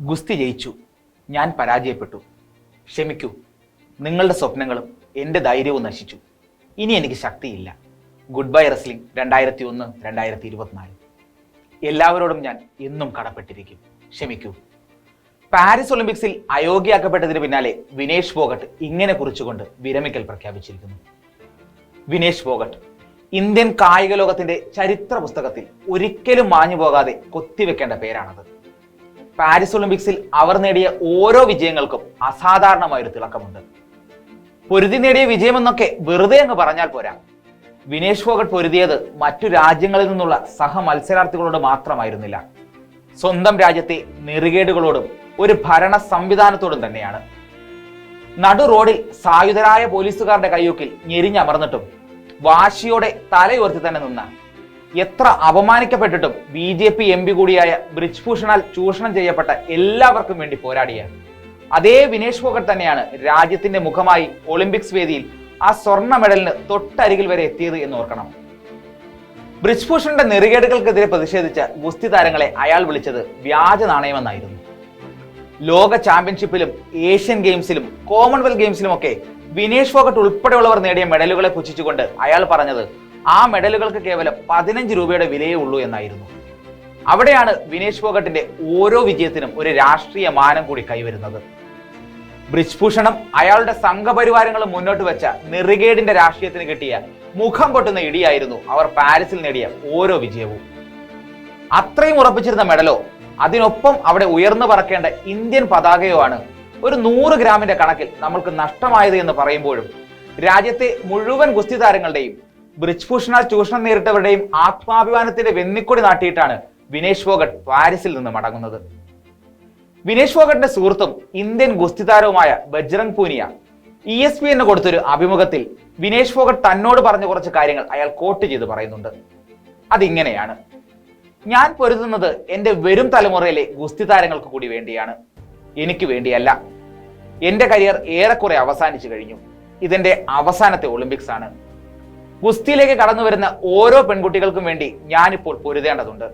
ഗുസ്തി ജയിച്ചു. ഞാൻ പരാജയപ്പെട്ടു. ക്ഷമിക്കൂ. നിങ്ങളുടെ സ്വപ്നങ്ങളും എന്റെ ധൈര്യവും നശിച്ചു. ഇനി എനിക്ക് ശക്തിയില്ല. ഗുഡ് ബൈ റെസ്ലിംഗ് രണ്ടായിരത്തി ഒന്ന് രണ്ടായിരത്തി ഇരുപത്തിനാല് എല്ലാവരോടും ഞാൻ എന്നും കടപ്പെട്ടിരിക്കും. ക്ഷമിക്കൂ. പാരീസ് ഒളിമ്പിക്സിൽ അയോഗ്യയാക്കപ്പെട്ടതിന് പിന്നാലെ വിനേഷ് ഫോഗട്ട് ഇങ്ങനെ കുറിച്ചുകൊണ്ട് വിരമിക്കൽ പ്രഖ്യാപിച്ചിരിക്കുന്നു. വിനേഷ് ഫോഗട്ട് ഇന്ത്യൻ കായിക ലോകത്തിന്റെ ചരിത്ര പുസ്തകത്തിൽ ഒരിക്കലും മാഞ്ഞു പോകാതെ കൊത്തിവെക്കേണ്ട പേരാണത്. പാരീസ് ഒളിമ്പിക്സിൽ അവർ നേടിയ ഓരോ വിജയങ്ങൾക്കും അസാധാരണമായൊരു തിളക്കമുണ്ട്. പൊരുതി നേടിയ വിജയമെന്നൊക്കെ വെറുതെ അങ്ങ് പറഞ്ഞാൽ പോരാ. വിനേഷ് ഫോഗട്ട് പൊരുതിയത് മറ്റു രാജ്യങ്ങളിൽ നിന്നുള്ള സഹ മത്സരാർത്ഥികളോട് മാത്രമായിരുന്നില്ല. സ്വന്തം രാജ്യത്തെ നെറുകേടുകളോടും ഒരു ഭരണ സംവിധാനത്തോടും തന്നെയാണ്. നടു റോഡിൽ സായുധരായ പോലീസുകാരുടെ കയ്യൊക്കിൽ ഞെരിഞ്ഞമർന്നിട്ടും വാശിയോടെ തലയുയർത്തി തന്നെ നിന്ന എത്ര അപമാനിക്കപ്പെട്ടിട്ടും B J P M P കൂടിയായ ബ്രിജ്ഭൂഷണാൽ ചൂഷണം ചെയ്യപ്പെട്ട എല്ലാവർക്കും വേണ്ടി പോരാടിയ അതേ വിനേഷ് ഫോഗട്ട് തന്നെയാണ് രാജ്യത്തിന്റെ മുഖമായി ഒളിമ്പിക്സ് വേദിയിൽ ആ സ്വർണ മെഡലിന് തൊട്ടരികിൽ വരെ എത്തിയത് എന്ന് ഓർക്കണം. ബ്രിജ്ഭൂഷണിന്റെ നെറുകേടുകൾക്കെതിരെ പ്രതിഷേധിച്ച ഗുസ്തി താരങ്ങളെ അയാൾ വിളിച്ചത് വ്യാജ നാണയമെന്നായിരുന്നു. ലോക ചാമ്പ്യൻഷിപ്പിലും ഏഷ്യൻ ഗെയിംസിലും കോമൺവെൽത്ത് ഗെയിംസിലുമൊക്കെ വിനേഷ് ഫോഗട്ട് ഉൾപ്പെടെയുള്ളവർ നേടിയ മെഡലുകളെ പുച്ഛിച്ചുകൊണ്ട് അയാൾ പറഞ്ഞത് ആ മെഡലുകൾക്ക് കേവലം പതിനഞ്ച് രൂപയുടെ വിലയേ ഉള്ളൂ എന്നായിരുന്നു. അവിടെയാണ് വിനേഷ് ഫോഗട്ടിന്റെ ഓരോ വിജയത്തിനും ഒരു രാഷ്ട്രീയ മാനം കൂടി കൈവരുന്നത്. ബ്രിജ്ഭൂഷണം അയാളുടെ സംഘപരിവാരങ്ങളും മുന്നോട്ട് വെച്ച നെറികേടിന്റെ രാഷ്ട്രീയത്തിന് കിട്ടിയ മുഖം പൊട്ടുന്ന ഇടിയായിരുന്നു അവർ പാരീസിൽ നേടിയ ഓരോ വിജയവും. അത്രയും ഉറപ്പിച്ചിരുന്ന മെഡലോ അതിനൊപ്പം അവിടെ ഉയർന്നു പറക്കേണ്ട ഇന്ത്യൻ പതാകയോ ആണ് ഒരു നൂറ് ഗ്രാമിന്റെ കണക്കിൽ നമ്മൾക്ക് നഷ്ടമായത് എന്ന് പറയുമ്പോഴും രാജ്യത്തെ മുഴുവൻ ഗുസ്തി താരങ്ങളുടെയും ബ്രിജ്ഭൂഷണ ചൂഷണം നേരിട്ടവരുടെയും ആത്മാഭിമാനത്തിന്റെ വെന്നിക്കൊടി നാട്ടിയിട്ടാണ് വിനേഷ് ഫോഗട്ട് പാരീസിൽ നിന്ന് മടങ്ങുന്നത്. വിനേഷ് ഫോഗട്ടിന്റെ സുഹൃത്തും ഇന്ത്യൻ ഗുസ്തി താരവുമായ Bajrang Punia E S P എന്ന് കൊടുത്തൊരു അഭിമുഖത്തിൽ വിനേഷ് ഫോഗട്ട് തന്നോട് പറഞ്ഞ കുറച്ച് കാര്യങ്ങൾ അയാൾ കോട്ട് ചെയ്ത് പറയുന്നുണ്ട്. അതിങ്ങനെയാണ്. ഞാൻ പൊരുതുന്നത് എന്റെ വരും തലമുറയിലെ ഗുസ്തി താരങ്ങൾക്ക് കൂടി വേണ്ടിയാണ്. എനിക്ക് വേണ്ടിയല്ല. എന്റെ കരിയർ ഏറെക്കുറെ അവസാനിച്ചു കഴിഞ്ഞു. ഇതെന്റെ അവസാനത്തെ ഒളിമ്പിക്സ് ആണ് ഗുസ്തിയിലേക്ക് കടന്നു വരുന്ന ഓരോ പെൺകുട്ടികൾക്കും വേണ്ടി ഞാനിപ്പോൾ പൊരുതേണ്ടതുണ്ട്.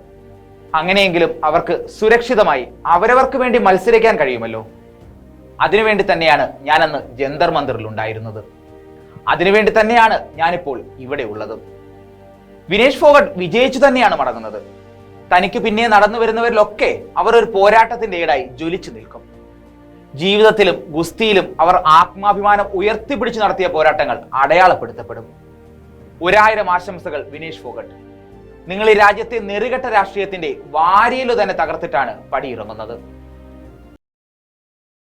അങ്ങനെയെങ്കിലും അവർക്ക് സുരക്ഷിതമായി അവരവർക്ക് വേണ്ടി മത്സരിക്കാൻ കഴിയുമല്ലോ? അതിനുവേണ്ടി തന്നെയാണ് ഞാനന്ന് ജന്തർ മന്ദിറിൽ ഉണ്ടായിരുന്നത് അതിനുവേണ്ടി തന്നെയാണ് ഞാനിപ്പോൾ ഇവിടെ ഉള്ളത്. വിനേഷ് ഫോഗട്ട് വിജയിച്ചു തന്നെയാണ് മടങ്ങുന്നത്. തനിക്ക് പിന്നെ നടന്നു വരുന്നവരിലൊക്കെ അവർ ഒരു പോരാട്ടത്തിന്റെ ഈടായി ജ്വലിച്ചു നിൽക്കും. ജീവിതത്തിലും ഗുസ്തിയിലും അവർ ആത്മാഭിമാനം ഉയർത്തിപ്പിടിച്ചു നടത്തിയ പോരാട്ടങ്ങൾ അടയാളപ്പെടുത്തപ്പെടും. ഒരായിരം ആശംസകൾ വിനേഷ് ഫോഗട്ട്. നിങ്ങൾ ഈ രാജ്യത്തെ നെറുകെട്ട രാഷ്ട്രീയത്തിന്റെ വാരിയിലു തന്നെ തകർത്തിട്ടാണ് പടിയിറങ്ങുന്നത്.